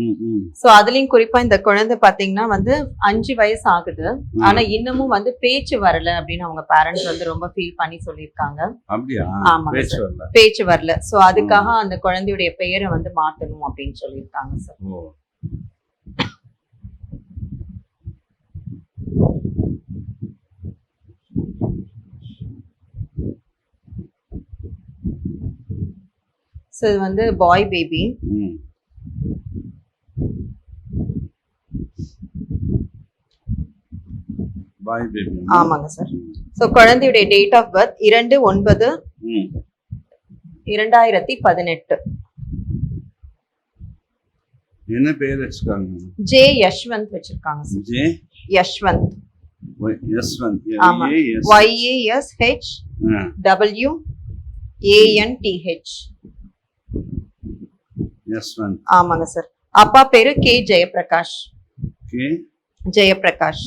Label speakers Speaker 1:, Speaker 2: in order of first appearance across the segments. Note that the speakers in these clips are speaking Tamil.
Speaker 1: ம்,
Speaker 2: சோ அதுலயும் குறிப்பா இந்த குழந்தை பாத்தீங்கன்னா வந்து அஞ்சு வயசு ஆகுது. ஆனா இன்னமும் வந்து பேச்சு வரல அப்படின்னு அவங்க பேரண்ட்ஸ் வந்து ரொம்ப ஃபீல் பண்ணி சொல்லியிருக்காங்க.
Speaker 1: பேச்சு. வரல.
Speaker 2: சோ அதுக்காக அந்த குழந்தையுடைய பெயரை வந்து மாத்தணும் அப்படின்னு சொல்லியிருக்காங்க சார் சோ இது வந்து பாய் பேபி
Speaker 1: பாய் பேபி
Speaker 2: ஆமாங்க சார் சோ குழந்தையுடைய டேட் ஆஃப் பர்த் இரண்டு ஒன்பது இரண்டாயிரத்தி பதினெட்டு.
Speaker 1: என்ன பேர் வச்சுக்காங்க
Speaker 2: ஜே யஷ்வந்த் வச்சிருக்காங்க சார்
Speaker 1: ஜே
Speaker 2: யஷ்வந்த்
Speaker 1: யஸ்வந்த்
Speaker 2: ஆமா.
Speaker 1: A S
Speaker 2: Y A S H W A N T H
Speaker 1: Yaswanth
Speaker 2: ஆமாங்க சார் அப்பா பேரு கே ஜெயபிரகாஷ்
Speaker 1: கே?
Speaker 2: ஜெயபிரகாஷ்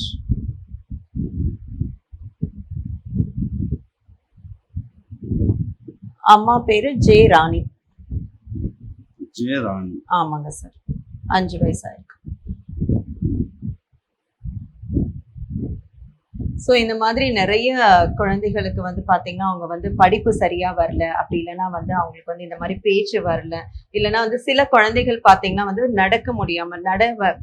Speaker 2: அம்மா பேரு ஜே ராணி
Speaker 1: ஜே ராணி
Speaker 2: ஆமாங்க சார். அஞ்சு வயசு ஆயிருக்கு ஸோ இந்த மாதிரி நிறைய குழந்தைகளுக்கு வந்து பாத்தீங்கன்னா அவங்க வந்து படிப்பு சரியா வரல. அப்படி இல்லைன்னா வந்து அவங்களுக்கு வந்து இந்த மாதிரி பேச்சு வரல. இல்லைன்னா வந்து சில குழந்தைகள் பாத்தீங்கன்னா வந்து நடக்க முடியாம நட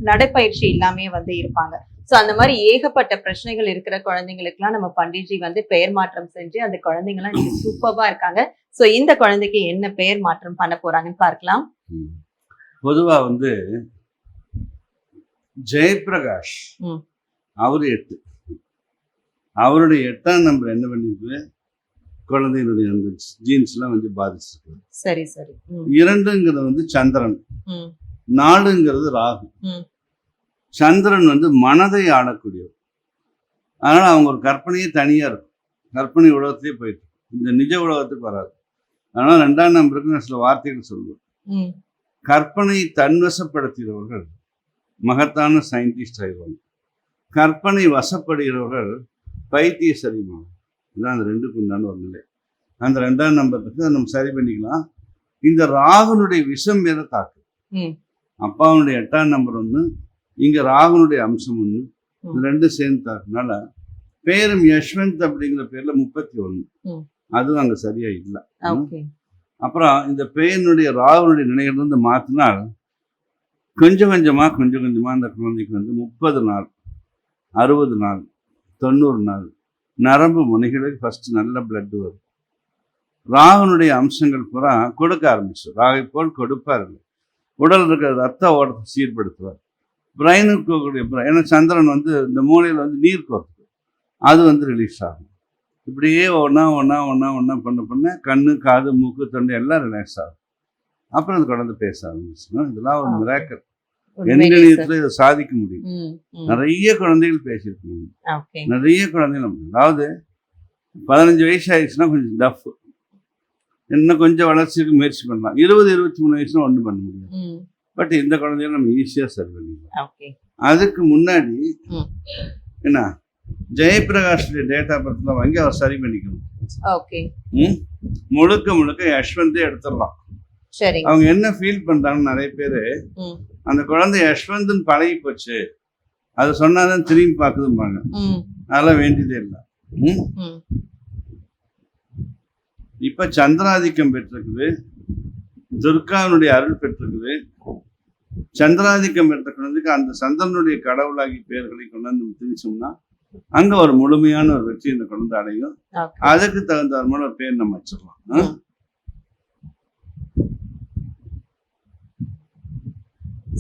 Speaker 2: நடைப்பயிற்சி இல்லாமே வந்து இருப்பாங்க. ஸோ அந்த மாதிரி ஏகப்பட்ட பிரச்சனைகள் இருக்கிற குழந்தைங்களுக்குலாம் நம்ம பண்டிட்ஜி வந்து பெயர் மாற்றம் செஞ்சு அந்த குழந்தைங்கலாம் இன்னைக்கு சூப்பர்வா இருக்காங்க. ஸோ இந்த குழந்தைக்கு என்ன பெயர் மாற்றம் பண்ண போறாங்கன்னு பார்க்கலாம்.
Speaker 1: பொதுவா வந்து ஜெயபிரகாஷ். அவரு எட்டு. அவருடைய எட்டாம் நம்பர் என்ன பண்ணிருக்கு? குழந்தையினுடைய அந்த ஜீன்ஸ்லாம் வந்து பாதிச்சிருக்கு.
Speaker 2: சரி சரி.
Speaker 1: இரண்டுங்கிறது வந்து சந்திரன். நாலுங்கிறது ராகு. சந்திரன் வந்து மனதை ஆளக்கூடியவர். அதனால அவங்க ஒரு கற்பனையே தனியா இருக்கும். கற்பனை உலகத்திலே போயிட்டு. இந்த நிஜ உலகத்துக்கு வராது. அதனால ரெண்டாம் நம்பருக்கு நான் சில வார்த்தைகள் சொல்லுவேன்
Speaker 2: ம்.
Speaker 1: கற்பனை தன்வசப்படுத்துகிறவர்கள் மகத்தான சயின்டிஸ்ட் ஆயிடுவாங்க. கற்பனை வசப்படுகிறவர்கள் பைத்திய சரிமாகும் இதுதான் அந்த ரெண்டுக்கு உண்டான ஒரு நிலை அந்த ரெண்டாம் நம்பருக்கு நம்ம சரி பண்ணிக்கலாம். இந்த ராகுனுடைய விஷம் வேற தாக்கு. அப்பாவுடைய எட்டாம் நம்பர் ஒன்று இங்க ராகுனுடைய அம்சம் ஒன்று. இது ரெண்டும் சேர்ந்து தாக்குனால பேரும் யஷ்வந்த் அப்படிங்கிற பேர்ல முப்பத்தி ஒன்று. அதுவும் அங்க சரியா இல்லை. அப்புறம் இந்த பெயனுடைய ராகுனுடைய நிலைகள் வந்து மாற்றினால் கொஞ்சம் கொஞ்சமா கொஞ்சம் கொஞ்சமா அந்த குழந்தைக்கு வந்து முப்பது நாள் அறுபது நாள் தொண்ணூறு நாள் நரம்பு முனைகளுக்கு ஃபர்ஸ்ட் நல்ல பிளட் வரும். ராகுனுடைய அம்சங்கள் பூரா கொடுக்க ஆரம்பிச்சு ராகை போல் கொடுப்பார். இல்லை உடல் இருக்கிற ரத்த ஓட்டத்தை சீர்படுத்துவார். பிரெயினுக்கு ஏன்னா சந்திரன் வந்து இந்த மூளையில் வந்து நீர் கோர்த்து அது வந்து ரிலீஸ் ஆகும். இப்படியே ஒன்றா ஒன்றா ஒன்றா ஒன்றா பண்ண பண்ண கண்ணு காது மூக்கு தொண்டை எல்லாம் ரிலாக்ஸ் ஆகும். அப்புறம் அந்த குழந்தை பேச ஆரம்பிச்சு இதெல்லாம் ஒரு. மிராக்கல்
Speaker 2: சார்
Speaker 1: எண்கணியத்தில் இதை சாதிக்க முடியும்? நிறைய குழந்தைகள் பேசியிருக்கீங்க. நிறைய குழந்தைகள் அதாவது பதினஞ்சு வயசு ஆயிடுச்சுன்னா கொஞ்சம் டஃப் இன்னும் கொஞ்சம் வளர்ச்சிக்கு முயற்சி பண்ணலாம். இருபது இருபத்தி மூணு வயசுல ஒன்றும் பண்ண முடியாது. பட் இந்த குழந்தைகளை நம்ம ஈஸியாக சரி பண்ணிடலாம் அதுக்கு முன்னாடி. என்ன? ஜெயபிரகாஷுடைய டேட்டா பர்த்லாம் வாங்கி அவர் சரி பண்ணிக்கணும்.
Speaker 2: ஓகே
Speaker 1: ம்? முழுக்க முழுக்க யஷ்வந்தே எடுத்துடலாம். அவங்க என்ன ஃபீல் பண்றாங்கன்னு நிறைய பேர் அந்த குழந்தை யஷ்வந்த்னு பழகி போச்சு அது சொன்னாதான் திரும்பி பார்க்குதும்பாங்க. அதெல்லாம் வேண்டியதே இல்லை. இப்ப சந்திராதிக்கம் பெற்றிருக்குது. துர்காவினுடைய அருள் பெற்றிருக்குது. சந்திராதிக்கம் பெற்ற குழந்தைக்கு அந்த சந்திரனுடைய கடவுளாகி பெயர்களை கொண்டாந்து நம்ம திணிச்சோம்னா அங்க ஒரு முழுமையான ஒரு வெற்றி இந்த குழந்தை அடையும். அதுக்கு தகுந்த ஒரு பேர் நம்ம வச்சிடலாம்.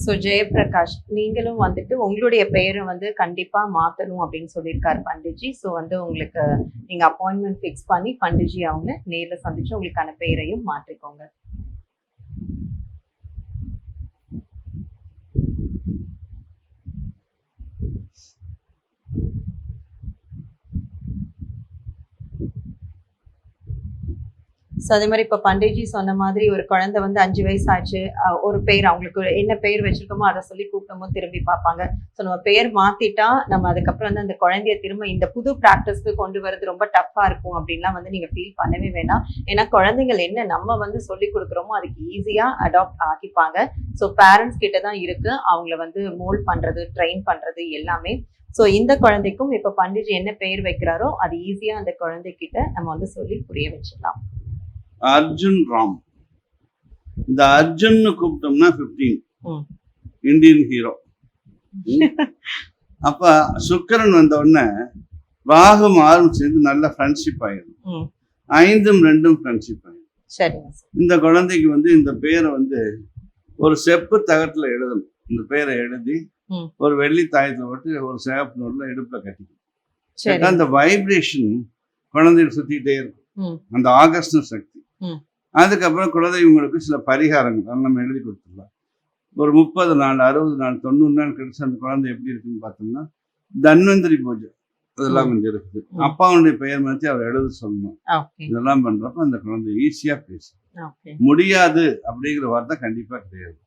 Speaker 2: ஸோ ஜெயபிரகாஷ் நீங்களும் வந்துட்டு உங்களுடைய பெயரை வந்து கண்டிப்பா மாத்தணும் அப்படின்னு சொல்லியிருக்காரு பண்டிட்ஜி ஸோ வந்து உங்களுக்கு நீங்க அப்பாயின்மெண்ட் ஃபிக்ஸ் பண்ணி பண்டிட்ஜி அவங்க நேர்ல சந்திச்சு உங்களுக்கான பெயரையும் மாற்றிக்கோங்க. ஸோ அதே மாதிரி இப்போ பண்டேஜி சொன்ன மாதிரி ஒரு குழந்தை வந்து அஞ்சு வயசு ஆச்சு ஒரு பேர் அவங்களுக்கு என்ன பெயர் வச்சிருக்கோமோ அதை சொல்லி கூப்பிட்டமோ திரும்பி பார்ப்பாங்க. ஸோ நம்ம பெயர் மாத்திட்டா நம்ம அதுக்கப்புறம் வந்து அந்த குழந்தைய திரும்ப இந்த புது ப்ராக்டிஸ்க்கு கொண்டு வரது ரொம்ப டஃப்பாக இருக்கும் அப்படின்லாம் வந்து நீங்கள் ஃபீல் பண்ணவே வேணாம். ஏன்னா குழந்தைகள் என்ன நம்ம வந்து சொல்லி கொடுக்குறோமோ அதுக்கு ஈஸியாக அடாப்ட் ஆகிப்பாங்க ஸோ பேரண்ட்ஸ் கிட்ட தான் இருக்கு. அவங்கள வந்து மோல்ட் பண்ணுறது ட்ரெயின் பண்ணுறது எல்லாமே. ஸோ இந்த குழந்தைக்கும் இப்போ பண்டிஜி என்ன பெயர் வைக்கிறாரோ அது ஈஸியாக அந்த குழந்தைகிட்ட நம்ம வந்து சொல்லி புரிய வச்சிடலாம்.
Speaker 1: அர்ஜுன் ராம். இந்த அர்ஜுன்னு கூப்பிட்டோம்னா ஃபிஃப்டீன்
Speaker 2: ம்.
Speaker 1: Indian hero. அப்ப சுக்கிரன் வந்த உடனே ராகும் ஆறும் சேர்ந்து நல்ல ஃப்ரெண்ட்ஷிப் ஆயிடும். ஐந்தும் ரெண்டும் ஃப்ரெண்ட்ஷிப் ஆயிடும் இந்த குழந்தைக்கு வந்து இந்த பேரை வந்து ஒரு செப்பு தகட்டுல எழுதணும். இந்த பேரை எழுதி. ஒரு வெள்ளி தாயத்துல போட்டு ஒரு சேப்பு நூல்ல இடுப்புல கட்டிக்கணும். அந்த வைப்ரேஷன் குழந்தைய சுத்திட்டே இருக்கும். அந்த ஆகஸ்ட் சக்தி. அதுக்கப்புறம் குலதெய்வங்களுக்கு சில பரிகாரங்கள் நம்ம எழுதி கொடுத்துடலாம். ஒரு முப்பது நாள் அறுபது நாள் தொண்ணூறு நாள் கழிச்சு அந்த குழந்தை எப்படி இருக்குன்னு பார்த்தோம்னா தன்வந்திரி பூஜை அதெல்லாம் கொஞ்சம் இருக்குது. அப்பாவுடைய பெயர் மாற்றி அவர் எழுத சொல்லணும். இதெல்லாம் பண்றப்ப அந்த குழந்தை ஈஸியா பேசும். முடியாது அப்படிங்கிற வார்த்தை கண்டிப்பா கிடையாது.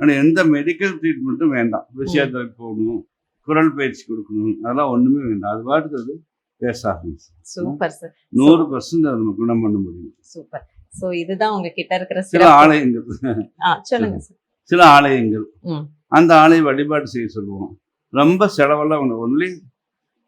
Speaker 1: ஆனால் எந்த மெடிக்கல் ட்ரீட்மெண்ட்டும் வேண்டாம். விஷயத்துக்கு போகணும் குரல் பயிற்சி கொடுக்கணும் அதெல்லாம் ஒண்ணுமே வேண்டாம். அது பாட்டுக்கு அது பேச ஆரம்பிச்சு
Speaker 2: சூப்பர் சார்.
Speaker 1: நூறு பர்சன்ட் அதை நம்ம குணம் பண்ண முடியும்.
Speaker 2: சூப்பர். சோ இதுதான் உங்ககிட்ட இருக்கிற
Speaker 1: சில. ஆலயங்கள்.
Speaker 2: சொல்லுங்க
Speaker 1: சில ஆலயங்கள். அந்த ஆலய வழிபாடு செய்ய சொல்லுவோம். ரொம்ப செலவெல்லாம் ஒன்று ஒன்லி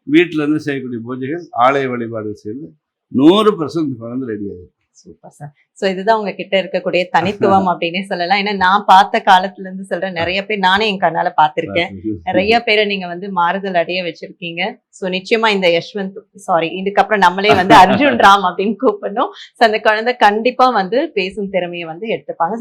Speaker 1: வீட்டில இருந்து செய்யக்கூடிய பூஜைகள் ஆலய வழிபாடு செய்து நூறு பர்சன்ட் குழந்தை ரெடி ஆகும்
Speaker 2: சூப்பர் சார் சோ இதுதான் உங்ககிட்ட இருக்கக்கூடிய தனித்துவம் அப்படின்னே சொல்லலாம். ஏன்னா நான் பார்த்த காலத்துல இருந்து சொல்றேன் நிறைய பேர் நானே என் கண்ணால பார்த்திருக்கேன். நிறைய பேரை நீங்க வந்து மாறுதல் அடைய வச்சிருக்கீங்க. சோ நிச்சயமா இந்த யஷ்வந்த் சாரி இதுக்கப்புறம் நம்மளே வந்து அர்ஜுன் ராம் அப்படின்னு கூப்பிடணும். சோ அந்த குழந்தை கண்டிப்பா வந்து பேசும் திறமையை வந்து எடுத்துப்பாங்க.